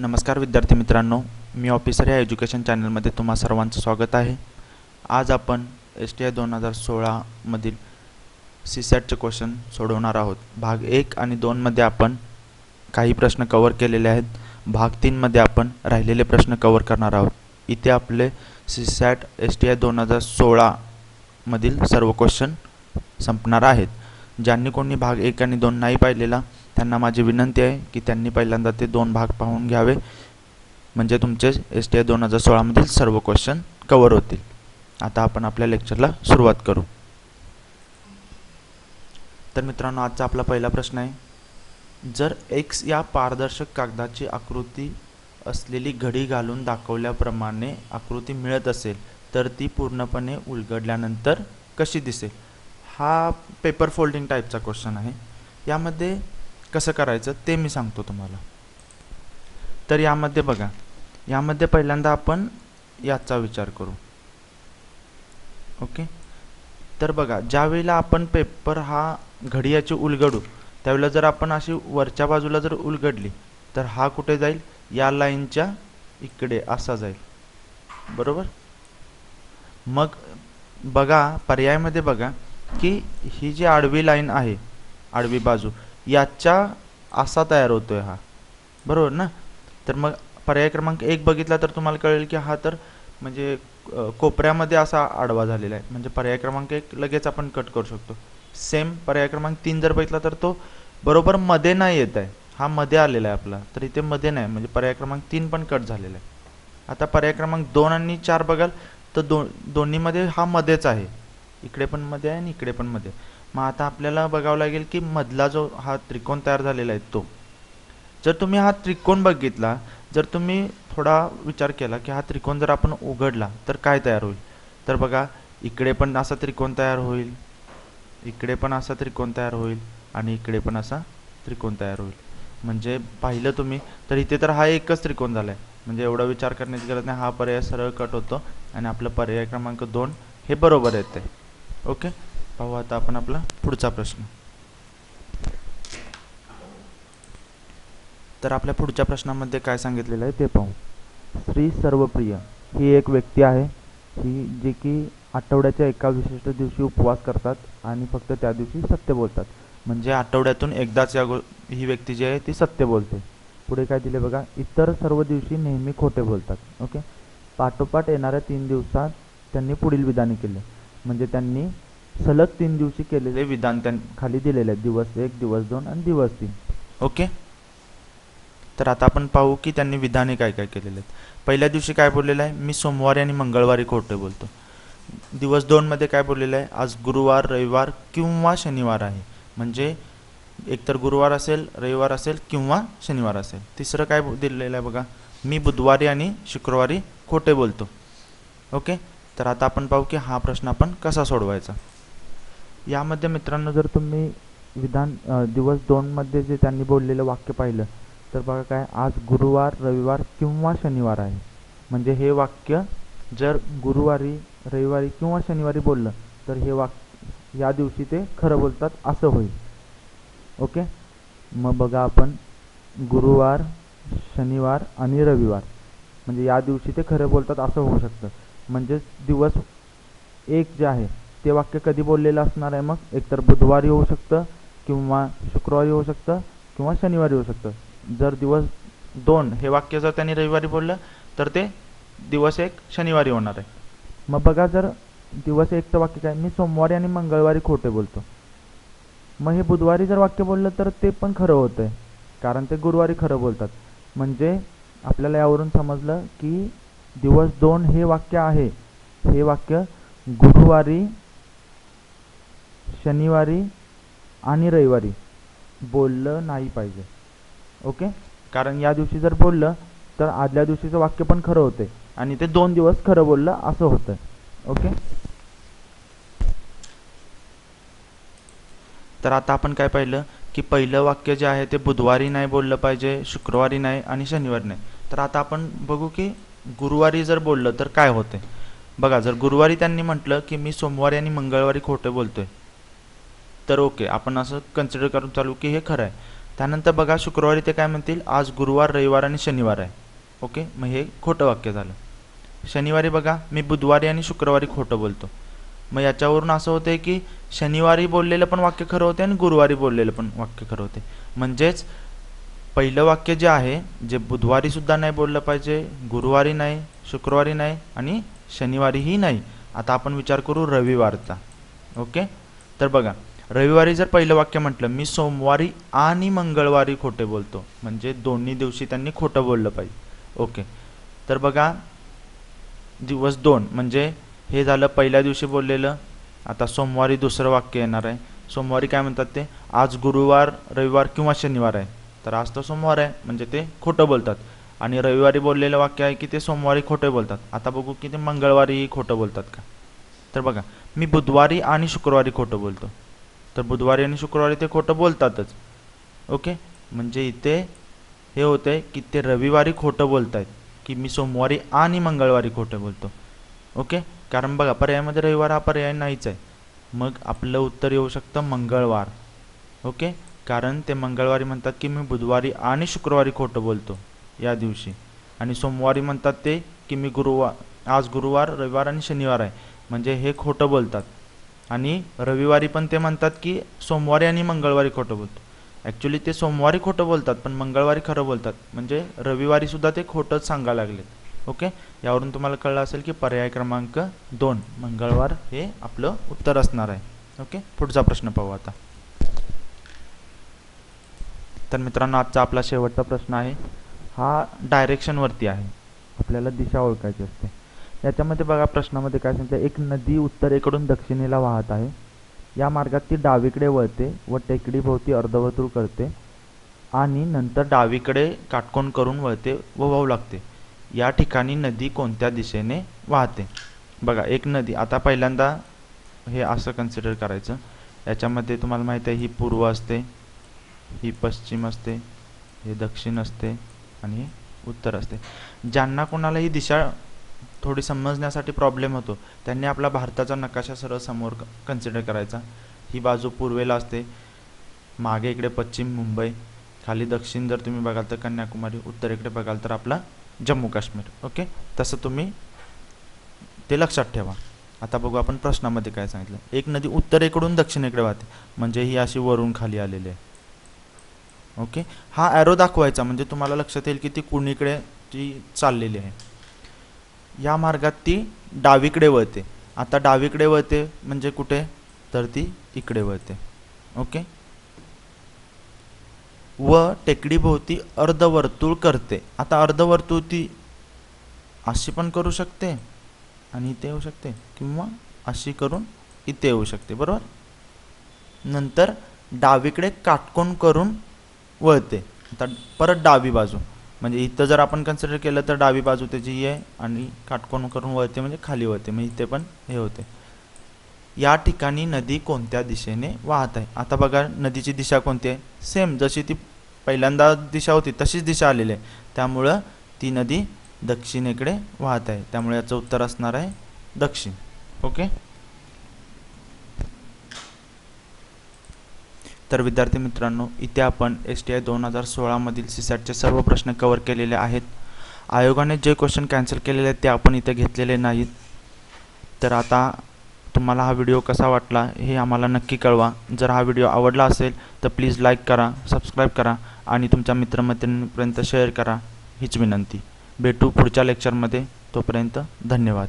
नमस्कार विद्यार्थी मित्रांनो मी ऑफिसर या एज्युकेशन चॅनलमध्ये तुम्हा सर्वांचं स्वागत आहे. आज आपण एस टी आय दोन हजार सोळामधील सी सॅटचे क्वेश्चन सोडवणार आहोत. भाग एक आणि दोनमध्ये आपण काही प्रश्न कवर केलेले आहेत. भाग तीनमध्ये आपण राहिलेले प्रश्न कवर करणार आहोत. इथे आपले C SAT S T I दोन हजार सोळामधील सर्व क्वेश्चन संपणार आहेत. ज्यांनी कोणी भाग एक आणि दोन नाही पाहिलेला त्यांना माझी विनंती आहे की त्यांनी पहिल्यांदा ते दोन भाग पाहून घ्यावे. म्हणजे तुमचे एस टी आय दोन हजार सोळामधील सर्व क्वेश्चन कवर होतील. आता आपण आपल्या लेक्चरला सुरुवात करू. तर मित्रांनो आजचा आपला पहिला प्रश्न आहे. जर एक्स या पारदर्शक कागदाची आकृती असलेली घडी घालून दाखवल्याप्रमाणे आकृती मिळत असेल तर ती पूर्णपणे उलगडल्यानंतर कशी दिसेल? हा पेपर फोल्डिंग टाईपचा क्वेश्चन आहे. यामध्ये कसं करायचं ते मी सांगतो तुम्हाला. तर यामध्ये बघा यामध्ये पहिल्यांदा आपण याचा विचार करू. ओके? तर बघा ज्यावेळेला आपण पेपर हा घडियाची उलगडू त्यावेळेला जर आपण अशी वरच्या बाजूला जर उलगडली तर हा कुठे जाईल? या लाईनच्या इकडे असा जाईल. बरोबर? मग बघा पर्यायामध्ये बघा की ही जी आडवी लाईन आहे आडवी बाजू याच्या असा तयार होतो आहे हा. बरोबर ना? तर मग पर्याय क्रमांक एक बघितला तर तुम्हाला कळेल की हा तर म्हणजे कोपऱ्यामध्ये असा आडवा झालेला आहे. म्हणजे पर्याय क्रमांक एक लगेच आपण कट करू शकतो. सेम पर्याय क्रमांक तीन जर बघितला तर तो बरोबर मध्ये नाही येत आहे. हा मध्ये आलेला आहे आपला. तर इथे मध्ये नाही. म्हणजे पर्याय क्रमांक तीन पण कट झालेला आहे. आता पर्याय क्रमांक दोन आणि चार बघाल तर दो दोन्हीमध्ये हा मध्येच आहे. इकडे पण मध्ये आहे आणि इकडे पण मध्ये. आहे. मग आता आपल्याला बघावं लागेल की मधला जो हा त्रिकोण तयार झालेला आहे तो. जर तुम्ही हा त्रिकोण बघितला जर तुम्ही थोडा विचार केला की हा त्रिकोण जर आपण उघडला तर काय तयार होईल? तर बघा इकडे पण असा त्रिकोण तयार होईल इकडे पण असा त्रिकोण तयार होईल आणि इकडे पण असा त्रिकोण तयार होईल. म्हणजे पाहिलं तुम्ही तर इथे तर हा एकच त्रिकोण झाला आहे म्हणजे एवढा विचार करण्याची गरज नाही. हा पर्याय सरळ कट होतो आणि आपलं पर्याय क्रमांक दोन हे बरोबर येते ओके? पाहू आता आपण आपला पुढचा प्रश्न. तर आपल्या पुढच्या प्रश्नामध्ये काय सांगितलेलं आहे ते पाहू. श्री सर्वप्रिय ही एक व्यक्ती आहे. ही जी की आठवड्याच्या एका विशिष्ट दिवशी उपवास करतात आणि फक्त त्या दिवशी सत्य बोलतात. म्हणजे आठवड्यातून एकदाच या गो ही व्यक्ती जी आहे ती सत्य बोलते. पुढे काय दिले बघा इतर सर्व दिवशी नेहमी खोटे बोलतात. ओके? पाठोपाठ येणाऱ्या तीन दिवसात त्यांनी पुढील विधाने केले. म्हणजे त्यांनी सलग तीन दिवशी केलेले विधान त्यां खाली दिलेले आहेत. दिवस एक दिवस दोन आणि दिवस तीन. ओके? तर आता आपण पाहू की त्यांनी विधाने काय काय केलेले आहेत. पहिल्या दिवशी काय बोललेलं आहे? मी सोमवारी आणि मंगळवारी खोटे बोलतो. दिवस दोनमध्ये काय बोललेलं आहे? आज गुरुवार रविवार किंवा शनिवार आहे. म्हणजे एकतर गुरुवार असेल रविवार असेल किंवा शनिवार असेल. तिसरं काय दिलेलं आहे बघा. मी बुधवारी आणि शुक्रवारी खोटे बोलतो. ओके? तर आता आपण पाहू की हा प्रश्न आपण कसा सोडवायचा? यामध्ये मित्रांनो जर तुम्ही विधान दिवस दोनमध्ये जे त्यांनी बोललेलं वाक्य पाहिलं तर बघा काय आज गुरुवार रविवार किंवा शनिवार आहे. म्हणजे हे वाक्य जर गुरुवारी रविवारी किंवा शनिवारी बोललं तर हे वाक या दिवशी ते खरं बोलतात असं होईल. ओके? मग बघा आपण गुरुवार शनिवार आणि रविवार. म्हणजे या दिवशी ते खरं बोलतात असं होऊ शकतं. म्हणजेच दिवस एक जे आहे ते वाक्य कधी बोललेलं असणार आहे मग? एकतर बुधवारी होऊ शकतं किंवा शुक्रवारी होऊ शकतं किंवा शनिवारी होऊ शकतं. जर दिवस दोन हे वाक्य जर त्यांनी रविवारी बोललं तर ते दिवस एक शनिवारी होणार आहे. मग बघा जर दिवस एकचं वाक्य काय मी सोमवारी आणि मंगळवारी खोटे बोलतो. मग हे बुधवारी जर वाक्य बोललं तर ते पण खरं होतं आहे कारण ते गुरुवारी खरं बोलतात. म्हणजे आपल्याला यावरून समजलं की दिवस दोन हे वाक्य आहे. हे वाक्य गुरुवारी शनिवारी आणि रविवारी बोललं नाही पाहिजे. ओके? कारण या दिवशी जर बोललं तर आदल्या दिवशीचं वाक्य पण खरं होते आणि ते दोन दिवस खरं बोललं असं होतं ओके? तर आता आपण काय पाहिलं की पहिलं वाक्य जे आहे ते बुधवारी नाही बोललं पाहिजे शुक्रवारी नाही आणि शनिवारी नाही. तर आता आपण बघू की गुरुवारी जर बोललं तर काय होते बघा जर गुरुवारी त्यांनी म्हटलं की मी सोमवारी आणि मंगळवारी खोटं बोलतोय तर ओके आपण असं कन्सिडर करून चालू की हे खरं आहे. त्यानंतर बघा शुक्रवारी ते काय म्हणतील? आज गुरुवार रविवार आणि शनिवार आहे. ओके? मग हे खोटं वाक्य झालं. शनिवारी बघा मी बुधवारी आणि शुक्रवारी खोटं बोलतो. मग याच्यावरून असं होतं आहे की शनिवारी बोललेलं पण वाक्य खरं होते आणि गुरुवारी बोललेलं पण वाक्य खरं होते म्हणजेच पहिलं वाक्य जे आहे जे बुधवारीसुद्धा नाही बोललं पाहिजे गुरुवारी नाही शुक्रवारी नाही आणि शनिवारीही नाही. आता आपण विचार करू रविवारचा. ओके? तर बघा रविवारी जर पहिलं वाक्य म्हटलं मी सोमवारी आणि मंगळवारी खोटे बोलतो. म्हणजे दोन्ही दिवशी त्यांनी खोटं बोललं पाहिजे. ओके. तर बघा दिवस दोन म्हणजे हे झालं पहिल्या दिवशी बोललेलं आता सोमवारी दुसरं वाक्य येणार आहे. सोमवारी काय म्हणतात ते? आज गुरुवार रविवार किंवा शनिवार आहे. तर आज तर सोमवार आहे म्हणजे ते खोटं बोलतात. आणि रविवारी बोललेलं वाक्य आहे की ते सोमवारी खोटे बोलतात. आता बघू की ते मंगळवारीही खोटं बोलतात का? तर बघा मी बुधवारी आणि शुक्रवारी खोटं बोलतो. तर बुधवारी आणि शुक्रवारी ते खोटं बोलतातच. ओके? म्हणजे इथे हे होतंय की ते रविवारी खोटं बोलत आहेत की मी सोमवारी आणि मंगळवारी खोटं बोलतो. ओके? कारण बघा पर्यायामध्ये रविवार हा पर्याय नाहीच आहे. मग आपलं उत्तर येऊ शकतं मंगळवार. ओके? कारण ते मंगळवारी म्हणतात की मी बुधवारी आणि शुक्रवारी खोटं बोलतो या दिवशी. आणि सोमवारी म्हणतात ते की मी गुरुवार आज गुरुवार रविवार आणि शनिवार आहे. म्हणजे हे खोटं बोलतात. आणि रविवारी पण ते म्हणतात की सोमवारी आणि मंगळवारी खोटं बोलतो ॲक्च्युली ते सोमवारी खोटं बोलतात पण मंगळवारी खरं बोलतात. म्हणजे रविवारीसुद्धा ते खोटंच सांगायला लागलेत. ओके यावरून तुम्हाला कळलं असेल की पर्याय क्रमांक दोन मंगळवार हे आपलं उत्तर असणार आहे. ओके पुढचा प्रश्न पाहू आता. तर मित्रांनो आजचा आपला शेवटचा प्रश्न आहे. हा डायरेक्शनवरती आहे. आपल्याला दिशा ओळखायची असते. याच्यामध्ये बघा प्रश्नामध्ये काय सांगते एक नदी उत्तरेकडून दक्षिणेला वाहत आहे. या मार्गात ती डावीकडे वळते व टेकडीभोवती अर्धवर्तुळ करते आणि नंतर डावीकडे काटकोन करून वळते व वाहू लागते. या ठिकाणी नदी कोणत्या दिशेने वाहते? बघा एक नदी. आता पहिल्यांदा हे असं कन्सिडर करायचं. याच्यामध्ये तुम्हाला माहीत आहे ही पूर्व असते ही पश्चिम असते हे दक्षिण असते आणि उत्तर असते. ज्यांना कोणाला ही दिशा थोडी समजण्यासाठी प्रॉब्लेम होतो. त्यांनी आपला भारताचा नकाशा सरळ समोर कन्सिडर करायचा. ही बाजू पूर्वेला असते. मागे इकडे पश्चिम मुंबई खाली दक्षिण जर तुम्ही बघाल तर कन्याकुमारी उत्तरेकडे बघाल तर आपला जम्मू काश्मीर. ओके तसं तुम्ही ते लक्षात ठेवा. आता बघू आपण प्रश्नामध्ये काय सांगितलं. एक नदी उत्तरेकडून दक्षिणेकडे वाहते. म्हणजे ही अशी वरून खाली आलेली आहे. ओके हा ॲरो दाखवायचा. म्हणजे तुम्हाला लक्षात येईल की ती कुणीकडे ती चाललेली आहे. या मार्गात ती डावीकडे वळते. आता डावीकडे वळते म्हणजे कुठे? तर ती इकडे वळते. ओके? व टेकडीभोवती अर्धवर्तुळ करते. आता अर्धवर्तुळ ती अशी पण करू शकते आणि इथे येऊ शकते किंवा अशी करून इथे येऊ शकते. बरोबर? नंतर डावीकडे काटकोन करून वळते. आता परत डावी बाजू. म्हणजे इथं जर आपण कन्सिडर केलं तर डावी बाजू त्याची आहे आणि काटकोण करून वळते म्हणजे खाली वळते म्हणजे इथे पण हे होते. या ठिकाणी नदी कोणत्या दिशेने वाहत आहे? आता बघा नदीची दिशा कोणती आहे? सेम जशी ती पहिल्यांदा दिशा होती तशीच दिशा आलेली आहे. त्यामुळं ती नदी दक्षिणेकडे वाहत आहे. त्यामुळे याचं उत्तर असणार आहे दक्षिण. ओके? तर विद्यार्थी मित्रांनो इथे आपण एस टी आय दोन हजार सोळामधील सीसॅटचे सर्व प्रश्न कवर केलेले आहेत. आयोगाने जे क्वेश्चन कॅन्सल केलेले आहेत ते आपण इथे घेतलेले नाहीत. तर आता तुम्हाला हा व्हिडिओ कसा वाटला हे आम्हाला नक्की कळवा. जर हा व्हिडिओ आवडला असेल तर प्लीज लाईक करा सबस्क्राईब करा आणि तुमच्या मित्रमैत्रिणींपर्यंत शेअर करा. हीच विनंती. भेटू पुढच्या लेक्चरमध्ये तोपर्यंत धन्यवाद.